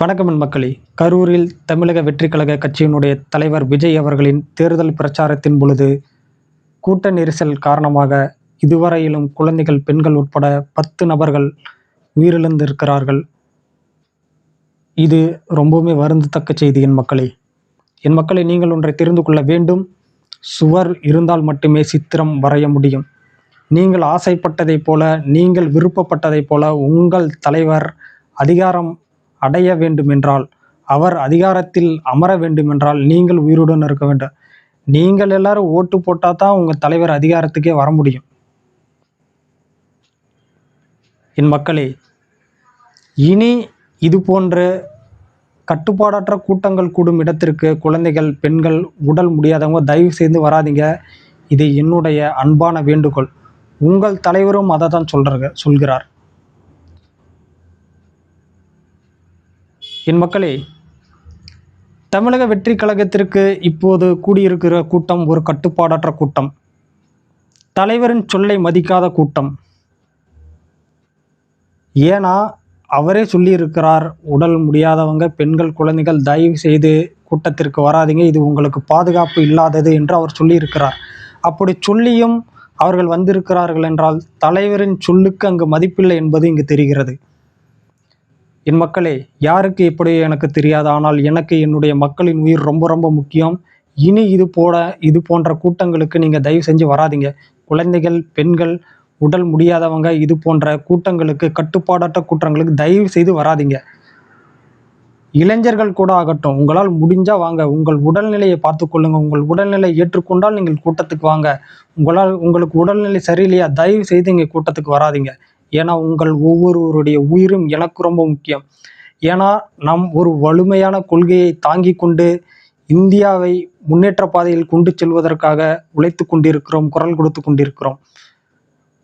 வணக்கம் மக்களே. கரூரில் தமிழக வெற்றி கழக கட்சியினுடைய தலைவர் விஜய் அவர்களின் தேர்தல் பிரச்சாரத்தின் பொழுது கூட்ட நெரிசல் காரணமாக இதுவரையிலும் குழந்தைகள் பெண்கள் உட்பட பத்து நபர்கள் உயிரிழந்திருக்கிறார்கள். இது ரொம்பவுமே வருந்தத்தக்க செய்தி என் மக்களே. என் மக்களை நீங்கள் ஒன்றை தெரிந்து கொள்ள வேண்டும். சுவர் இருந்தால் மட்டுமே சித்திரம் வரைய முடியும். நீங்கள் ஆசைப்பட்டதைப் போல நீங்கள் விருப்பப்பட்டதைப் போல உங்கள் தலைவர் அதிகாரம் அடைய வேண்டுமென்றால் அவர் அதிகாரத்தில் அமர வேண்டுமென்றால் நீங்கள் உயிருடன் இருக்க வேண்டும். நீங்கள் எல்லாரும் ஓட்டு போட்டால் தான் உங்கள் தலைவர் அதிகாரத்துக்கே வர முடியும். என் மக்களே இனி இது போன்ற கட்டுப்பாடற்ற கூட்டங்கள் கூடும் இடத்திற்கு குழந்தைகள் பெண்கள் உடல் முடியாதவங்க தயவு செய்து வராதீங்க. இது என்னுடைய அன்பான வேண்டுகோள். உங்கள் தலைவரும் அதை தான் சொல்கிறார் சொல்கிறார். என் மக்களே தமிழக வெற்றி கழகத்திற்கு இப்போது கூடியிருக்கிற கூட்டம் ஒரு கட்டுப்பாடற்ற கூட்டம். தலைவரின் சொல்லை மதிக்காத கூட்டம். ஏன்னா அவரே சொல்லியிருக்கிறார் உடல் முடியாதவங்க பெண்கள் குழந்தைகள் தயவு செய்து கூட்டத்திற்கு வராதீங்க இது உங்களுக்கு பாதுகாப்பு இல்லாதது என்று அவர் சொல்லியிருக்கிறார். அப்படி சொல்லியும் அவர்கள் வந்திருக்கிறார்கள் என்றால் தலைவரின் சொல்லுக்கு அங்கு மதிப்பில்லை என்பது இங்கு தெரிகிறது. என் மக்களே யாருக்கு எப்படி எனக்கு தெரியாது. ஆனால் எனக்கு என்னுடைய மக்களின் உயிர் ரொம்ப ரொம்ப முக்கியம். இனி இது போட இது போன்ற கூட்டங்களுக்கு நீங்கள் தயவு செஞ்சு வராதீங்க. குழந்தைகள் பெண்கள் உடல் முடியாதவங்க இது போன்ற கூட்டங்களுக்கு கட்டுப்பாடற்ற கூட்டங்களுக்கு தயவு செய்து வராதீங்க. இளைஞர்கள் கூட ஆகட்டும் உங்களால் முடிஞ்சா வாங்க. உங்கள் உடல்நிலையை பார்த்துக்கொள்ளுங்க உங்கள் உடல்நிலை ஏற்றுக்கொண்டால் நீங்கள் கூட்டத்துக்கு வாங்க. உங்களால் உங்களுக்கு உடல்நிலை சரியில்லையா? தயவு செய்து இங்கே கூட்டத்துக்கு வராதீங்க. ஏன்னா உங்கள் ஒவ்வொருவருடைய உயிரும் எனக்கு ரொம்ப முக்கியம். ஏன்னா நம் ஒரு வலிமையான கொள்கையை தாங்கி கொண்டு இந்தியாவை முன்னேற்ற பாதையில் கொண்டு செல்வதற்காக உழைத்து கொண்டிருக்கிறோம் குரல் கொடுத்து கொண்டிருக்கிறோம்.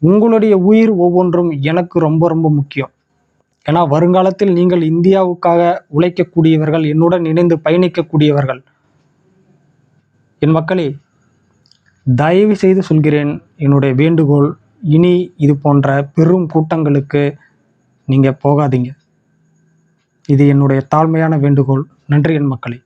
உங்களுடைய உயிர் ஒவ்வொன்றும் எனக்கு ரொம்ப ரொம்ப முக்கியம். ஏன்னா வருங்காலத்தில் நீங்கள் இந்தியாவுக்காக உழைக்கக்கூடியவர்கள் என்னுடன் இணைந்து பயணிக்கக்கூடியவர்கள். என் மக்களே தயவு செய்து சொல்கிறேன் என்னுடைய வேண்டுகோள் இனி இது போன்ற பெரும் கூட்டங்களுக்கு நீங்கள் போகாதீங்க. இது என்னுடைய தாழ்மையான வேண்டுகோள். நன்றி என் மக்களே.